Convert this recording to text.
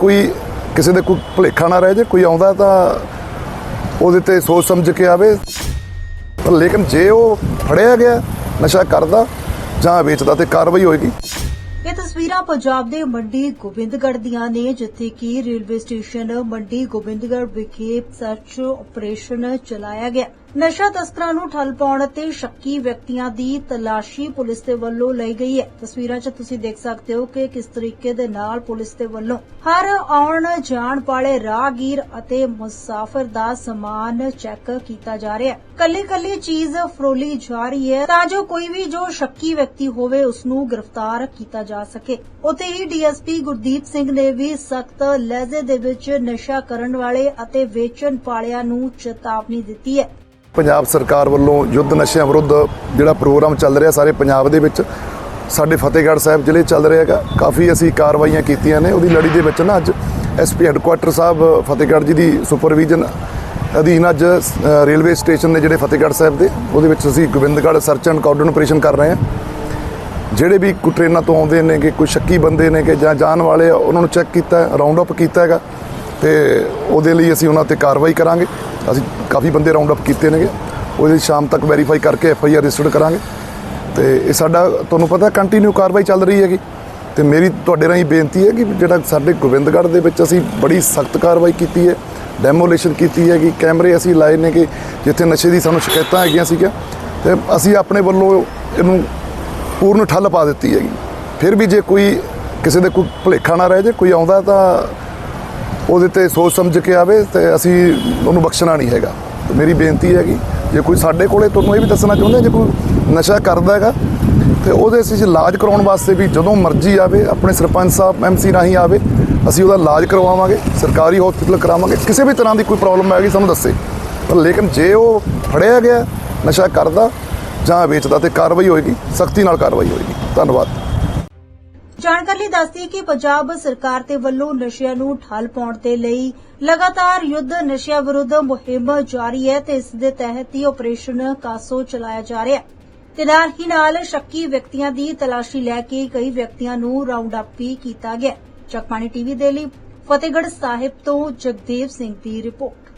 ਕੋਈ ਕਿਸੇ ਦੇ ਕੋਈ ਭੁਲੇਖਾ ਨਾ ਰਹਿ ਜੇ, ਕੋਈ ਆਉਂਦਾ ਤਾਂ ਉਹਦੇ ਤੇ ਸੋਚ ਸਮਝ ਕੇ ਆਵੇ। ਪਰ ਲੇਕਿਨ ਜੇ ਉਹ ਫੜਿਆ ਗਿਆ, ਨਸ਼ਾ ਕਰਦਾ ਜਾਂ ਵੇਚਦਾ ਤੇ ਕਾਰਵਾਈ ਹੋਏਗੀ। ਇਹ ਤਸਵੀਰਾਂ ਪੰਜਾਬ ਦੇ ਮੰਡੀ ਗੋਬਿੰਦਗੜ੍ਹ ਦੀਆਂ ਨੇ, ਜਿੱਥੇ ਕਿ ਰੇਲਵੇ ਸਟੇਸ਼ਨ ਮੰਡੀ ਗੋਬਿੰਦਗੜ੍ਹ ਵਿਖੇ ਸਰਚ ਆਪਰੇਸ਼ਨ ਚਲਾਇਆ ਗਿਆ। ਨਸ਼ਾ ਤਸਕਰਾਂ ਨੂੰ ਠੱਲ ਪਾਉਣ ਅਤੇ ਸ਼ੱਕੀ ਵਿਅਕਤੀਆਂ ਦੀ ਤਲਾਸ਼ੀ ਪੁਲਿਸ ਦੇ ਵੱਲੋਂ ਲਈ ਗਈ ਹੈ। ਤਸਵੀਰਾਂ 'ਚ ਤੁਸੀਂ ਦੇਖ ਸਕਦੇ ਹੋ ਕਿ ਕਿਸ ਤਰੀਕੇ ਦੇ ਨਾਲ ਪੁਲਿਸ ਦੇ ਵੱਲੋਂ ਹਰ ਆਉਣ ਜਾਣ ਵਾਲੇ ਰਾਹਗੀਰ ਅਤੇ ਮੁਸਾਫਰ ਦਾ ਸਮਾਨ ਚੈੱਕ ਕੀਤਾ ਜਾ ਰਿਹਾ ਹੈ। ਕੱਲੀ ਕੱਲੀ ਚੀਜ਼ ਫਰੋਲੀ ਜਾ ਰਹੀ ਹੈ ਤਾਂ ਜੋ ਕੋਈ ਵੀ ਜੋ ਸ਼ੱਕੀ ਵਿਅਕਤੀ ਹੋਵੇ ਉਸ ਨੂੰ ਗ੍ਰਿਫਤਾਰ ਕੀਤਾ ਜਾ ਸਕੇ। ਉੱਥੇ ਹੀ ਡੀਐਸਪੀ ਗੁਰਦੀਪ ਸਿੰਘ ਨੇ ਵੀ ਸਖਤ ਲਹਿਜ਼ੇ ਦੇ ਵਿੱਚ ਨਸ਼ਾ ਕਰਨ ਵਾਲੇ ਅਤੇ ਵੇਚਣ ਵਾਲਿਆਂ ਨੂੰ ਚੇਤਾਵਨੀ ਦਿੱਤੀ ਹੈ। ਪੰਜਾਬ ਸਰਕਾਰ ਵੱਲੋਂ ਯੁੱਧ ਨਸ਼ਿਆਂ ਵਿਰੁੱਧ ਜਿਹੜਾ ਪ੍ਰੋਗਰਾਮ ਚੱਲ ਰਿਹਾ ਸਾਰੇ ਪੰਜਾਬ ਦੇ ਵਿੱਚ, ਸਾਡੇ ਫਤਿਹਗੜ੍ਹ ਸਾਹਿਬ ਜ਼ਿਲ੍ਹੇ ਚੱਲ ਰਿਹਾ ਹੈਗਾ। ਕਾਫੀ ਅਸੀਂ ਕਾਰਵਾਈਆਂ ਕੀਤੀਆਂ ਨੇ। ਉਹਦੀ ਲੜੀ ਦੇ ਵਿੱਚ ਨਾ ਅੱਜ ਐਸਪੀ ਹੈੱਡਕੁਆਟਰ ਸਾਹਿਬ, ਫਤਿਹਗੜ੍ਹ ਜੀ ਦੀ ਸੁਪਰਵਿਜ਼ਨ ਅਧੀਨ ਅੱਜ ਰੇਲਵੇ ਸਟੇਸ਼ਨ ਨੇ ਜਿਹੜੇ ਫਤਿਹਗੜ੍ਹ ਸਾਹਿਬ ਦੇ, ਉਹਦੇ ਵਿੱਚ ਅਸੀਂ Gobindgarh search and cordon operation ਕਰ ਰਹੇ ਹਾਂ। ਜਿਹੜੇ ਵੀ ਕੋਈ ਟ੍ਰੇਨਾਂ ਤੋਂ ਆਉਂਦੇ ਨੇ ਕਿ ਕੋਈ ਸ਼ੱਕੀ ਬੰਦੇ ਨੇ ਕਿ ਜਾਂ ਜਾਣ ਵਾਲੇ ਆ, ਉਹਨਾਂ ਨੂੰ ਚੈੱਕ ਕੀਤਾ ਰਾਉਂਡ ਅਪ ਕੀਤਾ ਹੈਗਾ। ਤੇ ਉਹਦੇ ਲਈ ਅਸੀਂ ਉਹਨਾਂ ਤੇ ਕਾਰਵਾਈ ਕਰਾਂਗੇ। ਅਸੀਂ ਕਾਫੀ ਬੰਦੇ ਰਾਉਂਡ ਅਪ ਕੀਤੇ ਨੇਗੇ। ਉਹਦੀ ਸ਼ਾਮ ਤੱਕ ਵੈਰੀਫਾਈ ਕਰਕੇ ਐਫ ਆਈ ਆਰ ਰਜਿਸਟਰਡ ਕਰਾਂਗੇ। ਤੇ ਇਹ ਸਾਡਾ, ਤੁਹਾਨੂੰ ਪਤਾ ਕੰਟੀਨਿਊ ਕਾਰਵਾਈ ਚੱਲ ਰਹੀ ਹੈਗੀ। ਤੇ ਮੇਰੀ ਤੁਹਾਡੇ ਰਾਹੀਂ ਬੇਨਤੀ ਹੈ ਕਿ ਜਿਹੜਾ ਸਾਡੇ ਗੋਬਿੰਦਗੜ੍ਹ ਦੇ ਵਿੱਚ ਅਸੀਂ ਬੜੀ ਸਖਤ ਕਾਰਵਾਈ ਕੀਤੀ ਹੈ ਡੈਮੋਲੇਸ਼ਨ ਕੀਤੀ ਹੈਗੀ, ਕੈਮਰੇ ਅਸੀਂ ਲਾਏ ਨੇ ਕਿ ਜਿੱਥੇ ਨਸ਼ੇ ਦੀ ਸਾਨੂੰ ਸ਼ਿਕਾਇਤਾਂ ਹੈਗੀਆਂ ਸੀਗੀਆਂ। ਤੇ ਅਸੀਂ ਆਪਣੇ ਵੱਲੋਂ ਇਹਨੂੰ ਪੂਰਨ ਠੱਲ ਪਾ ਦਿੱਤੀ ਹੈਗੀ। ਫਿਰ ਵੀ ਜੇ ਕੋਈ ਕਿਸੇ ਦੇ ਕੋਈ ਭੁਲੇਖਾ ਨਾ ਰਹਿ ਜੇ, ਕੋਈ ਆਉਂਦਾ ਤਾਂ ਉਹਦੇ ਤੇ ਸੋਚ ਸਮਝ ਕੇ ਆਵੇ ਤੇ ਅਸੀਂ ਉਹਨੂੰ ਬਖਸ਼ਣਾ ਨਹੀਂ ਹੈਗਾ। ਤੇ ਮੇਰੀ ਬੇਨਤੀ ਹੈਗੀ, ਜੇ ਕੋਈ ਸਾਡੇ ਕੋਲੇ ਤੁਹਾਨੂੰ ਇਹ ਵੀ ਦੱਸਣਾ ਚਾਹੁੰਦੇ ਜੇ ਕੋਈ ਨਸ਼ਾ ਕਰਦਾ ਹੈਗਾ, ਤੇ ਉਹਦੇ ਅਸੀਂ ਇਲਾਜ ਕਰਾਉਣ ਵਾਸਤੇ ਵੀ ਜਦੋਂ ਮਰਜ਼ੀ ਆਵੇ, ਆਪਣੇ ਸਰਪੰਚ ਸਾਹਿਬ ਐਮਸੀ ਰਾਹੀਂ ਆਵੇ, ਅਸੀਂ ਉਹਦਾ ਇਲਾਜ ਕਰਵਾਵਾਂਗੇ, ਸਰਕਾਰੀ ਹਸਪੀਟਲ ਕਰਾਵਾਂਗੇ, ਕਿਸੇ ਵੀ ਤਰ੍ਹਾਂ ਦੀ ਕੋਈ ਪ੍ਰੋਬਲਮ ਆਏਗੀ ਸਾਨੂੰ ਦੱਸੇ। ਪਰ ਲੇਕਿਨ ਜੇ ਉਹ ਫੜਿਆ ਗਿਆ, ਨਸ਼ਾ ਕਰਦਾ ਜਾਂ ਵੇਚਦਾ ਤੇ ਕਾਰਵਾਈ ਹੋਏਗੀ, ਸਖਤੀ ਨਾਲ ਕਾਰਵਾਈ ਹੋਏਗੀ। ਧੰਨਵਾਦ। ਜਾਣਕਾਰੀ ਲਈ ਦੱਸਦੀ ਕਿ ਪੰਜਾਬ ਸਰਕਾਰ ਦੇ ਵੱਲੋਂ ਨਸ਼ਿਆਂ ਨੂੰ ਠੱਲ ਪਾਉਣ ਦੇ ਲਈ ਲਗਾਤਾਰ ਯੁੱਧ ਨਸ਼ਿਆਂ ਵਿਰੁੱਧ ਮੁਹਿੰਮ ਜਾਰੀ ਹੈ ਤੇ ਇਸ ਦੇ ਤਹਿਤ ਹੀ ਆਪਰੇਸ਼ਨ ਕਾਸੋ ਚਲਾਇਆ ਜਾ ਰਿਹਾ ਹੈ। ਤੇ ਨਾਲ ਹੀ ਨਾਲ ਸ਼ੱਕੀ ਵਿਅਕਤੀਆਂ ਦੀ ਤਲਾਸ਼ੀ ਲੈ ਕੇ ਕਈ ਵਿਅਕਤੀਆਂ ਨੂੰ ਰਾਉਂਡ ਅਪ ਵੀ ਕੀਤਾ ਗਿਆ ਜਗਬਾਣੀ ਟੀਵੀ ਦੇ ਲਈ ਫਤਿਹਗੜ੍ਹ ਸਾਹਿਬ ਤੋਂ ਜਗਦੇਵ ਸਿੰਘ ਦੀ ਰਿਪੋਰਟ।